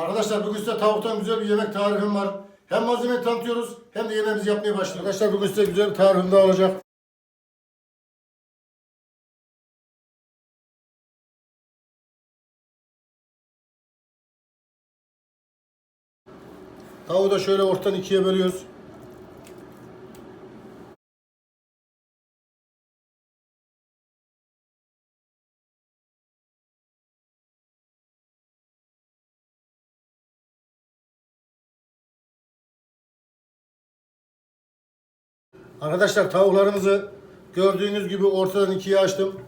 Arkadaşlar bugün size tavuktan güzel bir yemek tarifim var. Hem malzemeyi tanıtıyoruz hem de yemeğimizi yapmaya başlıyoruz. Arkadaşlar bugün size güzel bir tarifim daha olacak. Tavuğu da şöyle ortadan ikiye bölüyoruz. Arkadaşlar tavuklarımızı gördüğünüz gibi ortadan ikiye açtım.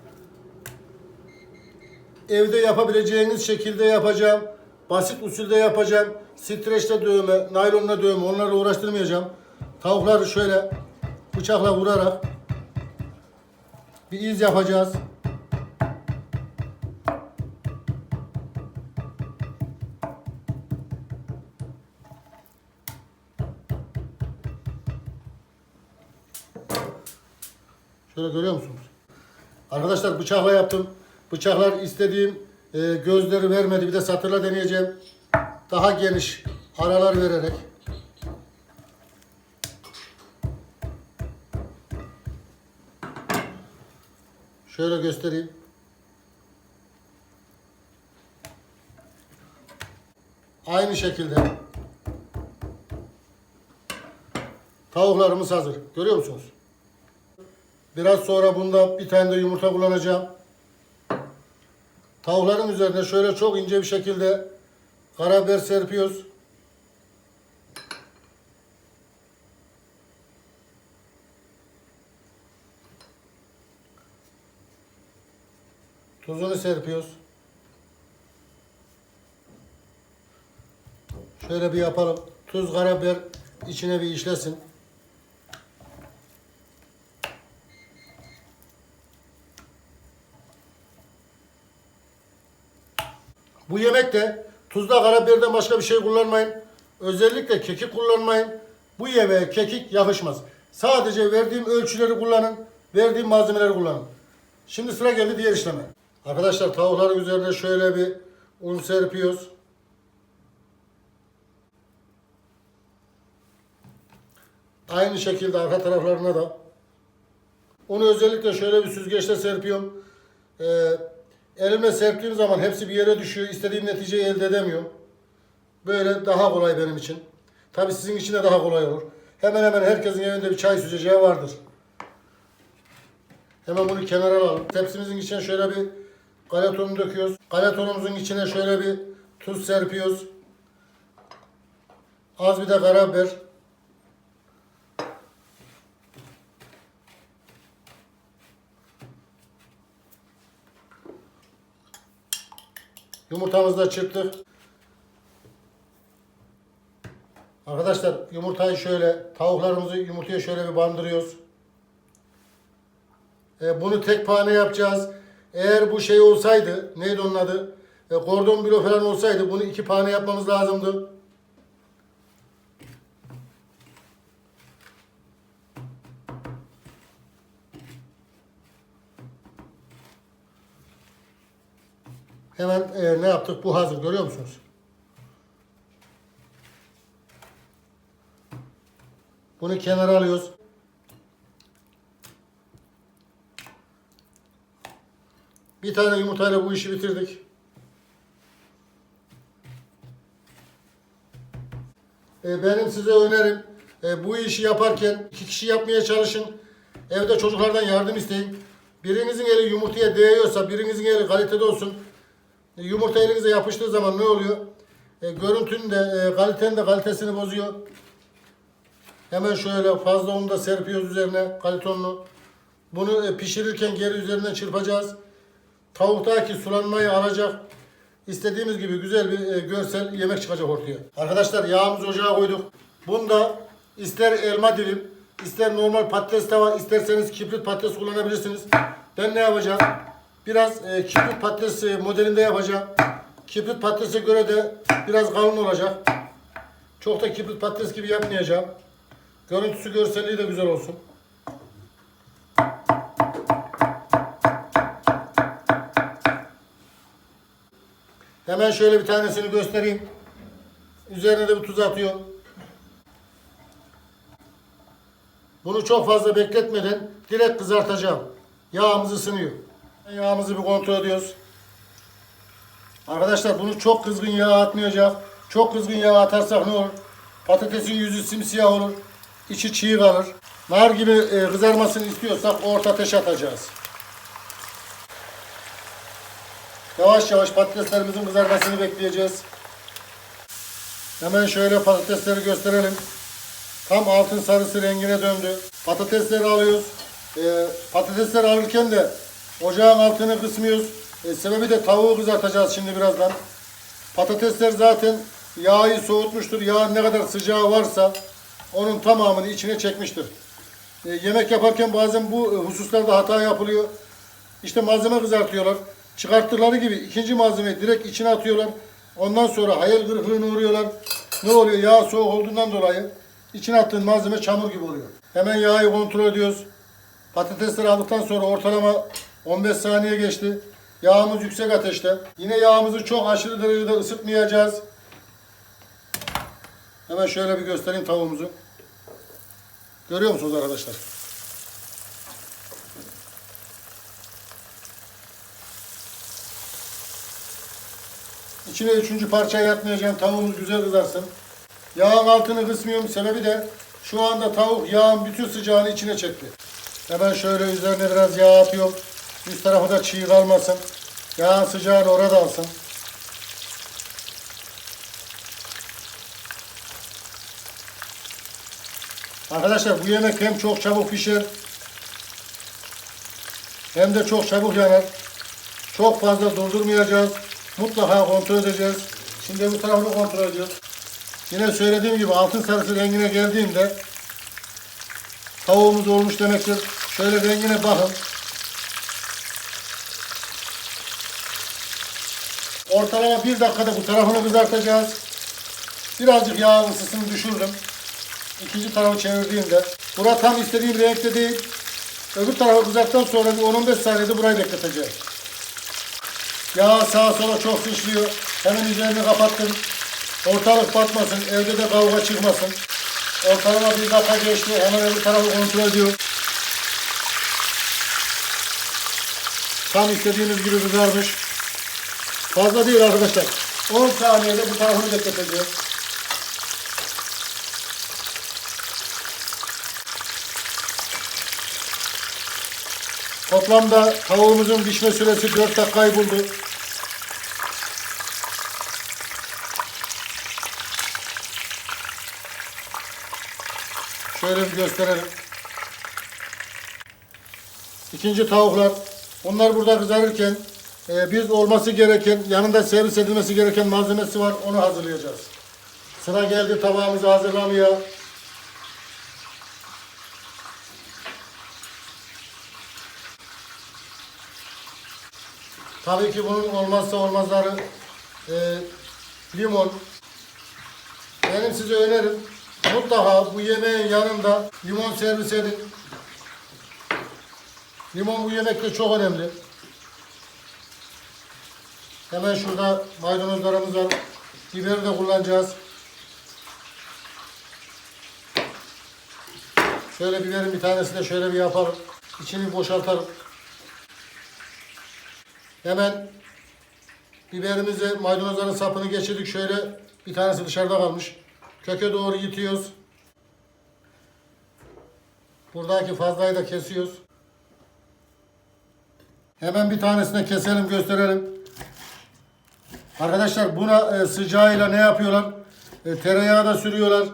Evde yapabileceğiniz şekilde yapacağım. Basit usulde yapacağım. Streçle dövme, naylonla dövme onlarla uğraştırmayacağım. Tavukları şöyle bıçakla vurarak bir iz yapacağız. Şöyle görüyor musunuz? Arkadaşlar bıçakla yaptım. Bıçaklar istediğim e, gözleri vermedi. Bir de satırla deneyeceğim. Daha geniş aralar vererek. Şöyle göstereyim. Aynı şekilde tavuklarımız hazır. Görüyor musunuz? Biraz sonra bunda bir tane de yumurta kullanacağım. Tavukların üzerine şöyle çok ince bir şekilde karabiber serpiyoruz. Tuzunu serpiyoruz. Şöyle bir yapalım. Tuz, karabiber içine bir işlesin. Bu yemekte tuzla karabiberden başka bir şey kullanmayın. Özellikle kekik kullanmayın. Bu yemeğe kekik yakışmaz. Sadece verdiğim ölçüleri kullanın. Verdiğim malzemeleri kullanın. Şimdi sıra geldi diğer işleme. Arkadaşlar tavukların üzerine şöyle bir un serpiyoruz. Aynı şekilde arka taraflarına da. Onu özellikle şöyle bir süzgeçte serpiyorum. Ee, elimle serptiğim zaman hepsi bir yere düşüyor. İstediğim neticeyi elde edemiyorum. Böyle daha kolay benim için. Tabii sizin için de daha kolay olur. Hemen hemen herkesin evinde bir çay süzeceği vardır. Hemen bunu kenara alalım. Tepsimizin içine şöyle bir galetonu döküyoruz. Galetonumuzun içine şöyle bir tuz serpiyoruz. Az bir de karabiber. Yumurtamızı da çırptık. Arkadaşlar yumurtayı şöyle, tavuklarımızı yumurtaya şöyle bir bandırıyoruz. E, bunu tek pane yapacağız. Eğer bu şey olsaydı, neydi onun adı? E, kordon bilo falan olsaydı bunu iki pane yapmamız lazımdı. Hemen e, ne yaptık? Bu hazır. Görüyor musunuz? Bunu kenara alıyoruz. Bir tane yumurtayla bu işi bitirdik. E, benim size önerim e, bu işi yaparken iki kişi yapmaya çalışın. Evde çocuklardan yardım isteyin. Birinizin eli yumurtaya değiyorsa birinizin eli kalitede olsun. E, Yumurta elinize yapıştığı zaman ne oluyor? E, görüntünün de e, kalitenin de kalitesini bozuyor. Hemen şöyle fazla unu da serpiyoruz üzerine kalitonlu. Bunu e, pişirirken geri üzerinden çırpacağız. Tavuktaki sulanmayı alacak. İstediğimiz gibi güzel bir e, görsel yemek çıkacak ortaya. Arkadaşlar yağımızı ocağa koyduk. Bunda ister elma dilim, ister normal patates de isterseniz kibrit patates kullanabilirsiniz. Ben ne yapacağım? Biraz e, kibrit patates modelinde yapacağım. Kibrit patatese göre de biraz kalın olacak. Çok da kibrit patates gibi yapmayacağım. Görüntüsü, görselliği de güzel olsun. Hemen şöyle bir tanesini göstereyim. Üzerine de bir tuz atıyor. Bunu çok fazla bekletmeden direkt kızartacağım. Yağımız ısınıyor. Yağımızı bir kontrol ediyoruz. Arkadaşlar bunu çok kızgın yağ atmayacak. Çok kızgın yağ atarsak ne olur? Patatesin yüzü simsiyah olur. içi çiğ kalır. Nar gibi e, kızarmasını istiyorsak orta ateş atacağız. Yavaş yavaş patateslerimizin kızarmasını bekleyeceğiz. Hemen şöyle patatesleri gösterelim. Tam altın sarısı rengine döndü. Patatesleri alıyoruz. Ee, patatesleri alırken de ocağın altını kısmıyoruz. Ee, sebebi de tavuğu kızartacağız şimdi birazdan. Patatesler zaten yağı soğutmuştur. Yağın ne kadar sıcağı varsa onun tamamını içine çekmiştir. Ee, yemek yaparken bazen bu e, hususlarda hata yapılıyor. İşte malzeme kızartıyorlar. Çıkarttıkları gibi ikinci malzemeyi direkt içine atıyorlar. Ondan sonra hayal kırıklığına uğruyorlar. Ne oluyor? Yağ soğuk olduğundan dolayı içine attığın malzeme çamur gibi oluyor. Hemen yağı kontrol ediyoruz. Patatesleri aldıktan sonra ortalama 15 saniye geçti. Yağımız yüksek ateşte. Yine yağımızı çok aşırı derecede ısıtmayacağız. Hemen şöyle bir göstereyim tavuğumuzu. Görüyor musunuz arkadaşlar? İçine üçüncü parçayı atmayacağım. Tavuğumuz güzel kızarsın. Yağın altını kısmıyorum. Sebebi de şu anda tavuk yağın bütün sıcağını içine çekti. Hemen şöyle üzerine biraz yağ atıyorum. Üst tarafı da çiğ kalmasın. Yağın sıcağını orada alsın. Arkadaşlar bu yemek hem çok çabuk pişer hem de çok çabuk yanar. Çok fazla durdurmayacağız. Mutlaka kontrol edeceğiz. Şimdi bu tarafını kontrol ediyoruz. Yine söylediğim gibi altın sarısı rengine geldiğinde tavuğumuz olmuş demektir. Şöyle rengine bakın. Ortalama bir dakikada bu tarafını kızartacağız. Birazcık yağ ısısını düşürdüm. İkinci tarafı çevirdiğimde. Bura tam istediğim renkte değil. Öbür tarafı kızarttıktan sonra bir 10-15 saniyede burayı bekleteceğim. Yağ sağa sola çok sıçrıyor. Hemen üzerini kapattım. Ortalık batmasın, evde de kavga çıkmasın. Ortalama bir dakika geçti. Hemen öbür tarafı kontrol ediyor. Tam istediğimiz gibi kızarmış. Fazla değil arkadaşlar. 10 saniyede bu tarafını bekleteceğiz. Toplamda tavuğumuzun pişme süresi 4 dakikayı buldu. Şöyle bir gösterelim. İkinci tavuklar. Onlar burada kızarırken e, biz olması gereken, yanında servis edilmesi gereken malzemesi var. Onu hazırlayacağız. Sıra geldi tabağımızı hazırlamaya. Tabii ki bunun olmazsa olmazları e, limon. Benim size önerim mutlaka bu yemeğin yanında limon servis edin. Limon bu yemekte çok önemli. Hemen şurada maydanozlarımız var. Biberi de kullanacağız. Şöyle biberin bir tanesini de şöyle bir yapalım. İçini boşaltalım. Hemen biberimizi, maydanozların sapını geçirdik. Şöyle bir tanesi dışarıda kalmış. Köke doğru yitiyoruz. Buradaki fazlayı da kesiyoruz. Hemen bir tanesini keselim, gösterelim. Arkadaşlar buna e, sıcağıyla ne yapıyorlar? E, tereyağı da sürüyorlar.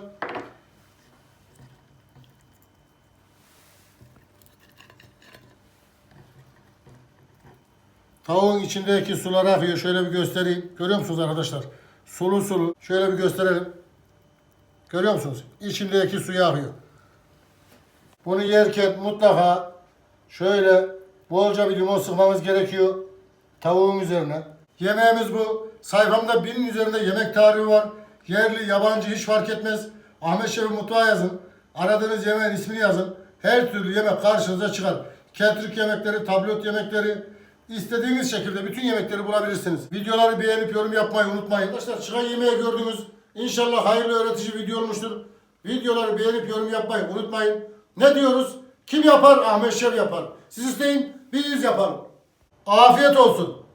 Tavuğun içindeki sular akıyor. Şöyle bir göstereyim. Görüyor musunuz arkadaşlar? Sulu sulu. Şöyle bir gösterelim. Görüyor musunuz? İçindeki suyu akıyor. Bunu yerken mutlaka şöyle bolca bir limon sıkmamız gerekiyor. Tavuğun üzerine. Yemeğimiz bu. Sayfamda binin üzerinde yemek tarihi var. Yerli, yabancı hiç fark etmez. Ahmet Şef'i mutfağa yazın. Aradığınız yemeğin ismini yazın. Her türlü yemek karşınıza çıkar. Ketrik yemekleri, tablot yemekleri, istediğiniz şekilde bütün yemekleri bulabilirsiniz. Videoları beğenip yorum yapmayı unutmayın. Arkadaşlar çıkan yemeği gördünüz. İnşallah hayırlı öğretici video olmuştur. Videoları beğenip yorum yapmayı unutmayın. Ne diyoruz? Kim yapar? Ahmet Şev yapar. Siz isteyin, biz yapalım. Afiyet olsun.